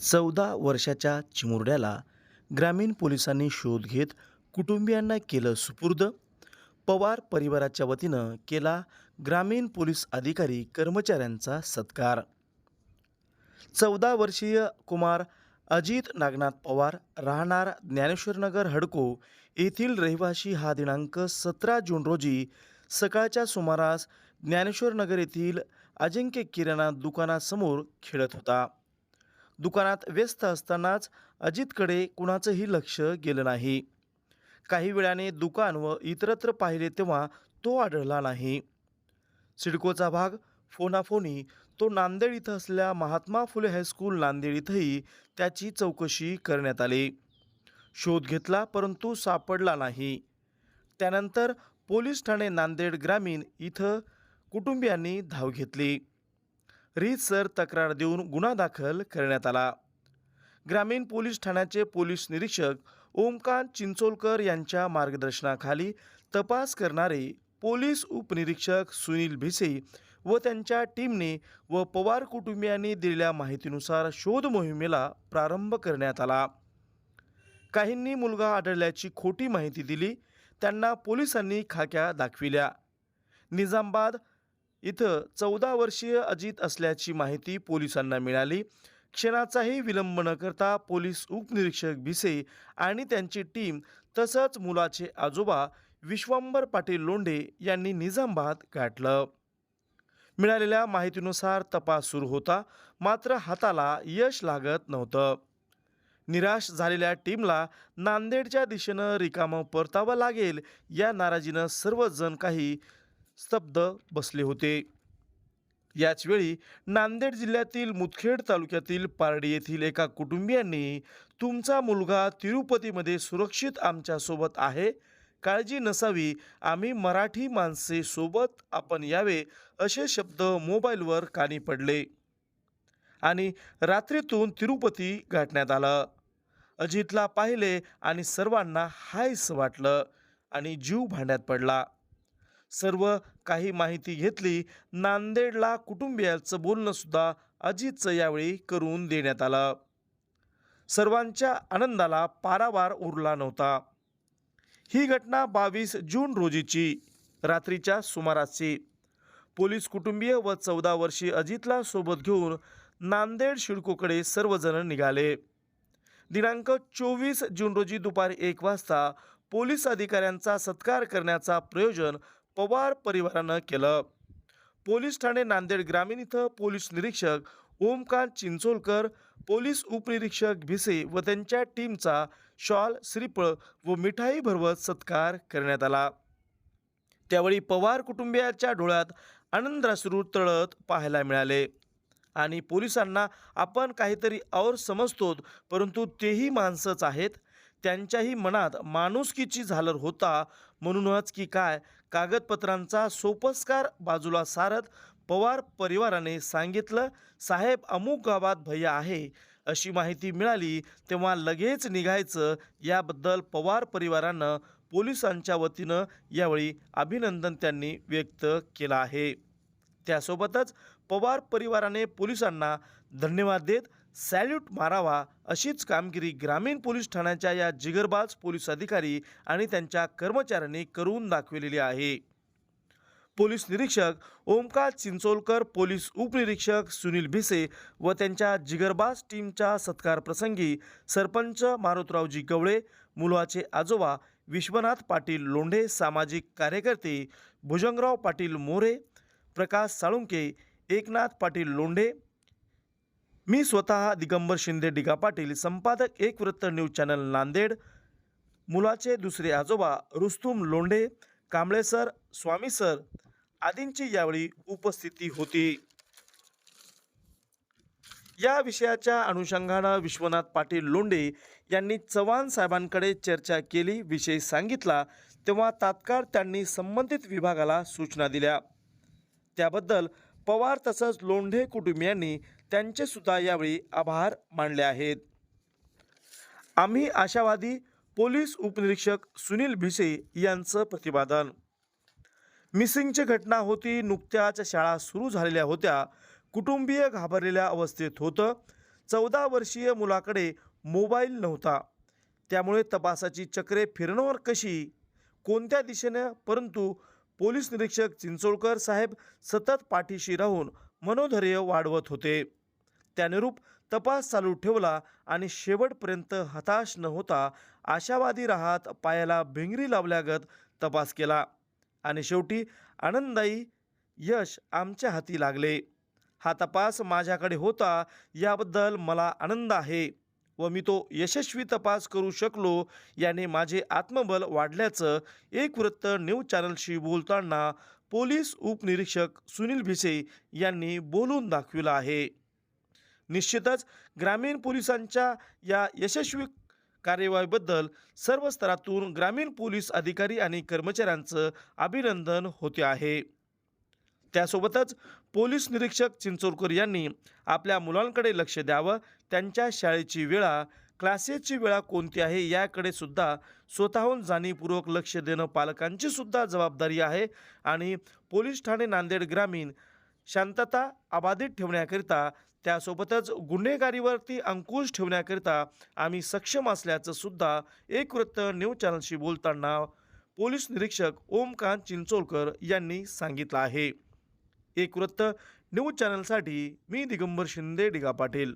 चौदा वर्षाच्या चिमुरड्याला ग्रामीण पोलिसांनी शोध घेत कुटुंबियांना केलं सुपूर्द. पवार परिवाराच्या वतीनं केला ग्रामीण पोलीस अधिकारी कर्मचाऱ्यांचा सत्कार. चौदा वर्षीय कुमार अजित नागनाथ पवार राहणार ज्ञानेश्वरनगर हडको येथील रहिवासी हा दिनांक सतरा जून रोजी सकाळच्या सुमारास ज्ञानेश्वरनगर येथील अजिंक्य किराणा दुकानासमोर खेळत होता. दुकानात व्यस्त असतानाच अजितकडे कुणाचंही लक्ष गेलं नाही. काही वेळाने दुकान व इतरत्र पाहिले तेव्हा तो आढळला नाही. सिडकोचा भाग फोनाफोनी तो नांदेड इथं असल्या महात्मा फुले हायस्कूल नांदेड इथंही त्याची चौकशी करण्यात आली. शोध घेतला परंतु सापडला नाही. त्यानंतर पोलीस ठाणे नांदेड ग्रामीण इथं कुटुंबियांनी धाव घेतली. रीतसर तक्रार देऊन गुन्हा दाखल करण्यात आला. ग्रामीण पोलीस ठाण्याचे पोलीस निरीक्षक ओमकांत चिंचोलकर यांच्या मार्गदर्शनाखाली तपास करणारे पोलीस उपनिरीक्षक सुनील भिसे व त्यांच्या टीमने व पवार कुटुंबियांनी दिलेल्या माहितीनुसार शोध मोहिमेला प्रारंभ करण्यात आला. काहींनी मुलगा आढळल्याची खोटी माहिती दिली त्यांना पोलिसांनी खाक्या दाखविल्या. निजामबाद इथं चौदा वर्षीय अजित असल्याची माहिती पोलिसांना मिळाली. क्षणाचाही विलंब न करता पोलीस उपनिरीक्षक भिसे आणि त्यांची टीम तसंच मुलाचे आजोबा विश्वंभर पाटील लोंढे यांनी निजामाबाद गाठलं. मिळालेल्या माहितीनुसार तपास सुरू होता मात्र हाताला यश लागत नव्हतं. निराश झालेल्या टीमला नांदेडच्या दिशेनं रिकामं परतावं लागेल या नाराजीनं सर्वजण काही स्तब्ध बसले होते. याचवेळी नांदेड जिल्ह्यातील मुदखेड तालुक्यातील पारडी येथील एका कुटुंबियांनी तुमचा मुलगा तिरुपतीमध्ये सुरक्षित आमच्यासोबत आहे. काळजी नसावी. आम्ही मराठी माणसे सोबत आपण यावे असे शब्द मोबाईलवर कानी पडले. आणि रात्रीतून तिरुपती गाठण्यात आलं. अजितला पाहिले आणि सर्वांना हायस वाटलं आणि जीव भांड्यात पडला. सर्व काही माहिती घेतली नांदेडला कुटुंबियाचं बोलणं सुद्धा अजितचं यावेळी करून देण्यात आलं. सर्वांच्या आनंदाला पारावार उरला नव्हता. ही घटना बावीस जून रोजीची रात्रीच्या सुमारासची. पोलीस कुटुंबीय व चौदा वर्षीय अजितला सोबत घेऊन नांदेड शिडकोकडे सर्वजण निघाले. दिनांक चोवीस जून रोजी दुपारी एक वाजता पोलीस अधिकाऱ्यांचा सत्कार करण्याचा प्रयोजन पवार परिवारानं केलं. पोलीस ठाणे नांदेड ग्रामीण इथं पोलीस निरीक्षक ओमकांत चिंचोलकर पोलीस उपनिरीक्षक भिसे व त्यांच्या टीमचा शॉल श्रीफळ व मिठाई भरवत सत्कार करण्यात आला. त्यावेळी पवार कुटुंबियाच्या डोळ्यात आनंदाश्रू तळत पाहायला मिळाले. आणि पोलिसांना आपण काहीतरी और समजतो परंतु तेही माणसंच आहेत. त्यांच्याही मनात माणुसकीची झालर होता. म्हणूनच की काय? कागदपत्रांचा सोपस्कार बाजूला सारत पवार परिवाराने सांगितलं साहेब अमुक गावात भैया आहे. अशी माहिती मिळाली तेव्हा लगेच निघायचं. याबद्दल पवार परिवारानं पोलिसांच्या वतीनं यावेळी अभिनंदन त्यांनी व्यक्त केलं आहे. त्यासोबतच पवार परिवाराने पोलिसांना धन्यवाद देत सॅल्यूट मारावा अशीच कामगिरी ग्रामीण पोलीस ठाण्याच्या या जिगरबाज पोलीस अधिकारी आणि त्यांच्या कर्मचाऱ्यांनी करून दाखविलेली आहे. पोलीस निरीक्षक ओमकार चिंचोलकर पोलीस उपनिरीक्षक सुनील भिसे व त्यांच्या जिगरबाज टीमच्या सत्कारप्रसंगी सरपंच मारुतरावजी गवळे मुलाचे आजोबा विश्वनाथ पाटील लोंढे सामाजिक कार्यकर्ते भुजंगराव पाटील मोरे प्रकाश साळुंके एकनाथ पाटील लोंढे मी स्वतः दिगंबर शिंदे डिगा पाटील संपादक एक वृत्त न्यूज चॅनल नांदेड मुलाचे दुसरे आजोबा रुस्तुम लोंढे कांबळे सर स्वामी सर आदींची यावेळी उपस्थिती होती. या विषयाच्या अनुषंगानं विश्वनाथ पाटील लोंढे यांनी चव्हाण साहेबांकडे चर्चा केली विषय सांगितला तेव्हा तात्काळ त्यांनी संबंधित विभागाला सूचना दिल्या. त्याबद्दल पवार तसंच लोंढे कुटुंबियांनी त्यांचे सुद्धा यावेळी आभार मानले आहेत. आम्ही आशावादी पोलीस उपनिरीक्षक सुनील भिसे यांचं प्रतिपादन. मिसिंगची घटना होती नुकत्याच शाळा सुरू झालेल्या होत्या. कुटुंबीय घाबरलेल्या अवस्थेत होतं. चौदा वर्षीय मुलाकडे मोबाईल नव्हता. त्यामुळे तपासाची चक्रे फिरणार कशी? कोणत्या दिशेनं? परंतु पोलीस निरीक्षक चिंचोळकर साहेब सतत पाठीशी राहून मनोधैर्य वाढवत होते. त्यानुरूप तपास चालू ठेवला आणि शेवटपर्यंत हताश न होता आशावादी राहत पायाला भिंगरी लावल्यागत तपास केला. आणि शेवटी आनंददायी यश आमच्या हाती लागले. हा तपास माझ्याकडे होता याबद्दल मला आनंद आहे व मी तो यशस्वी तपास करू शकलो याने माझे आत्मबल वाढल्याचं एक वृत्त न्यूज चॅनलशी बोलताना पोलीस उपनिरीक्षक सुनील भिसे यांनी बोलून दाखविलं आहे. निश्चितच ग्रामीण पोलिसांच्या या यशस्वी कार्यवाहीबद्दल सर्व स्तरातून ग्रामीण पोलीस अधिकारी आणि कर्मचाऱ्यांचं अभिनंदन होते आहे. त्यासोबतच पोलीस निरीक्षक चिंचोरकर यांनी आपल्या मुलांकडे लक्ष द्यावं त्यांच्या शाळेची वेळा क्लासेसची वेळा कोणती आहे याकडे सुद्धा स्वतःहून जाणीवपूर्वक लक्ष देणं पालकांची सुद्धा जबाबदारी आहे आणि पोलीस ठाणे नांदेड ग्रामीण शांतता अबाधित ठेवण्याकरिता त्यासोबतच गुन्हेगारीवरती अंकुश ठेवण्याकरिता आम्ही सक्षम असल्याचं सुद्धा एक वृत्त न्यूज चॅनलशी बोलताना पोलीस निरीक्षक ओमकांत चिंचोलकर यांनी सांगितलं आहे. एक वृत्त न्यूज चॅनलसाठी मी दिगंबर शिंदे डिगा पाटील.